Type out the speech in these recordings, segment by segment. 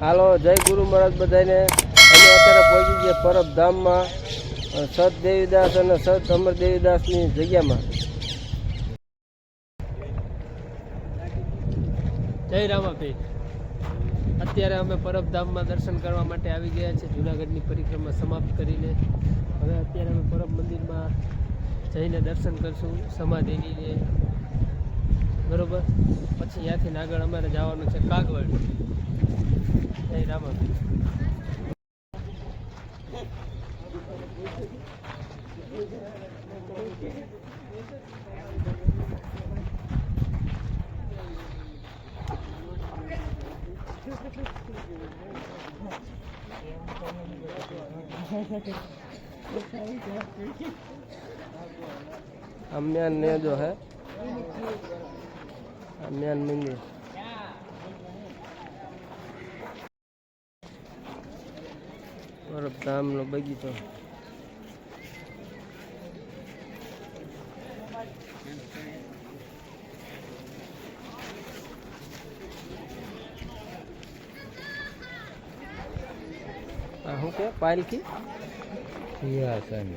હાલો, જય ગુરુ મહારાજ બધાને. અમે અત્યારે પહોંચી ગયા પરબ ધામમાં સત દેવીદાસ અને સત અમર દેવીદાસની જગ્યામાં. જય રામાભાઈ અત્યારે અમે પરબધામમાં દર્શન કરવા માટે આવી ગયા છે. જુનાગઢની પરિક્રમા સમાપ્ત કરીને. હવે અત્યારે અમે પરબ મંદિરમાં જઈને દર્શન કરશું. સમાધિની બરોબર? પછી ત્યાંથી આગળ અમારે જવાનું છે કાગવડ. જય રામાભાઈ અમ્યાન ને જો હે અમ્યાન મંદિર પરબ ધામનો બગીચો શું કે પાલખી? સિંહાસન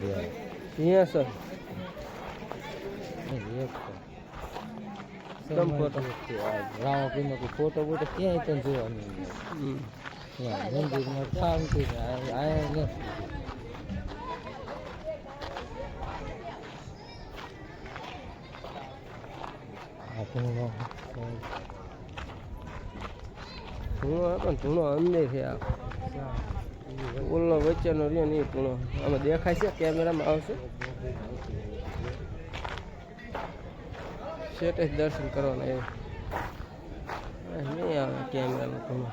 સિંહાસન કમ ફોટો. બોટો ક્યાંય તને જોવા નહીં ધૂણો પણ ધૂણો અંદર છે આ ઓલો વચ્ચેનો રહ્યો ને એ ધૂણો આમાં દેખાય છે કેમેરામાં આવશે જ દર્શન કરવાના એ. નહીં આવે કેમેરામાં ધૂણો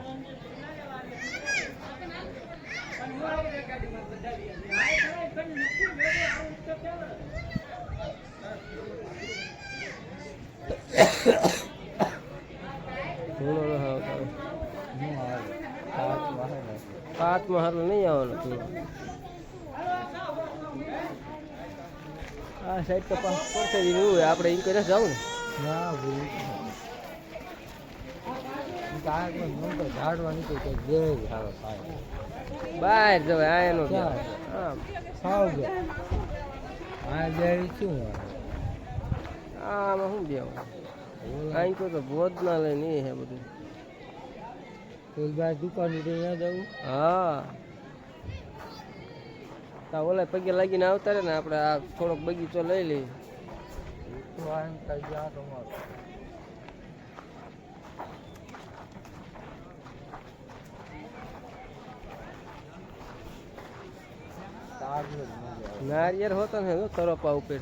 ધૂણો ન આવતો ન આવે કાચમાં હે ને પાંચમાં હારું નહીં આવવાનું. તું આ સાઈડ તો પાસ પડશે એવું હોય. આપણે એમ કરીને જાવ ને. ના ભૂલ ઝાડવા નીકળી તો બે જ આવે બહાર જવાય આ એનો સાવ જો આ બે શું આમાં શું બેવું અહીં તો તો ભોજ ના લઈને એ હે બધું. કોઈ બાર દુકાન ત્યાં જવું. હા. તા ઓલા પગે લાગીને આવતા રહે ને આપણે આ થોડોક બગીચો લઈ લઈએ. નારિયેળ હોતા ને જો તરોપા ઉપર.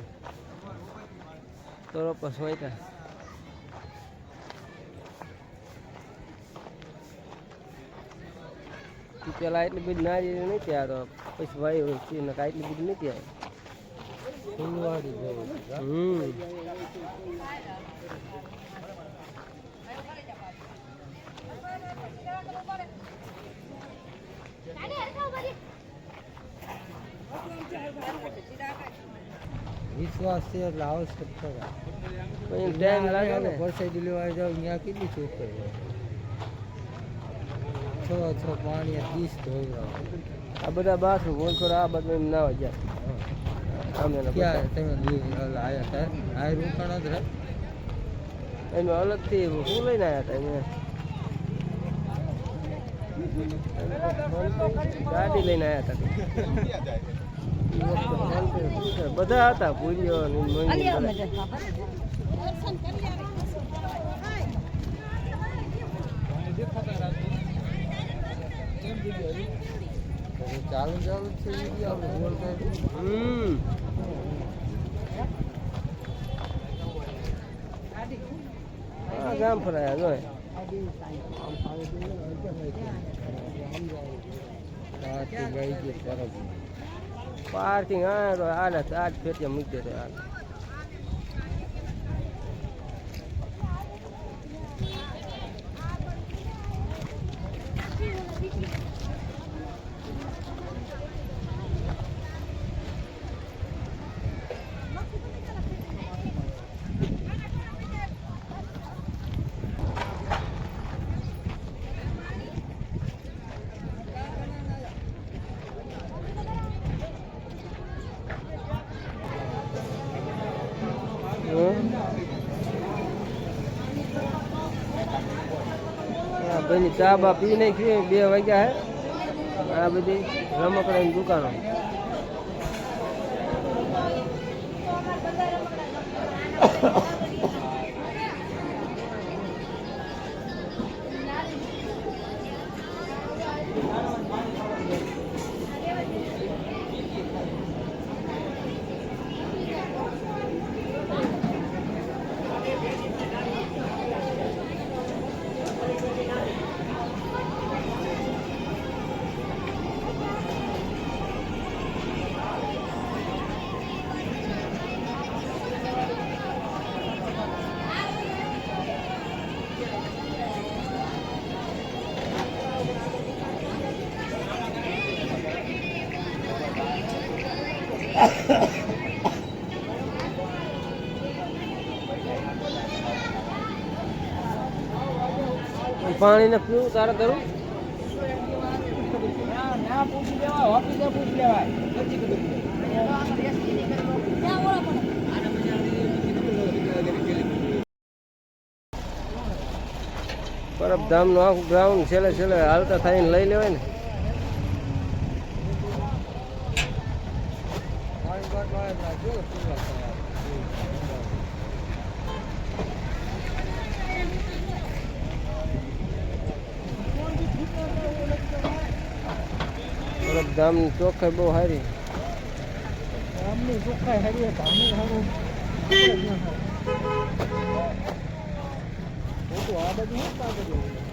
તરોપા સોયતા પેલા એટલી બધી નારિયેળ નહીં ત્યાં તો પછી ભાઈ હોય છે ને કાંઈ એટલી બધી નહીં ત્યાં. હમ છે કા? હમ વિશ્વાસ છે એટલે આવશ્યક ખરા ટાઈમ લાગે ને. પરસાઈ લેવા જાવ ત્યાં કેટલી ચોખ્ખાઈ હોય છ છ પાણી ડીશ ધોવડાવો આ બધા બાથરૂમ ઓળખોડા આ બધા ના હોય જાય ક્યાં? તમે આવ્યા આયા હતા? આ રોકાણા જ રહે એમાં અલગથી શું લઈને આવ્યા હતા અહીંયા. ગાડી લઈને આવ્યા હતા. બધા હતા પૂર્યો ચાલુ ચાલુ કાંઈ. હમ. ગામ ફરાયા જો પાર્ટી ગઈ તરફ પાર્કિંગ આ તો આલે આજ ફેટિયા મૂકી દે છો ભાઈની ચા બા પી નાખી બે વાગ્યા હે. આ બધી રમકડાની દુકાનો. પાણીને પીવું તારે કરું? પરબધામનું આખું ગ્રાઉન્ડ છેલ્લે છેલ્લે હાલતા થઈને લઈ લેવાય ને. પરબધામની ચોખ્ખાઈ બહુ સારી ગામની ચોખ્ખાઈ સારી ધામી હારું. આ બધું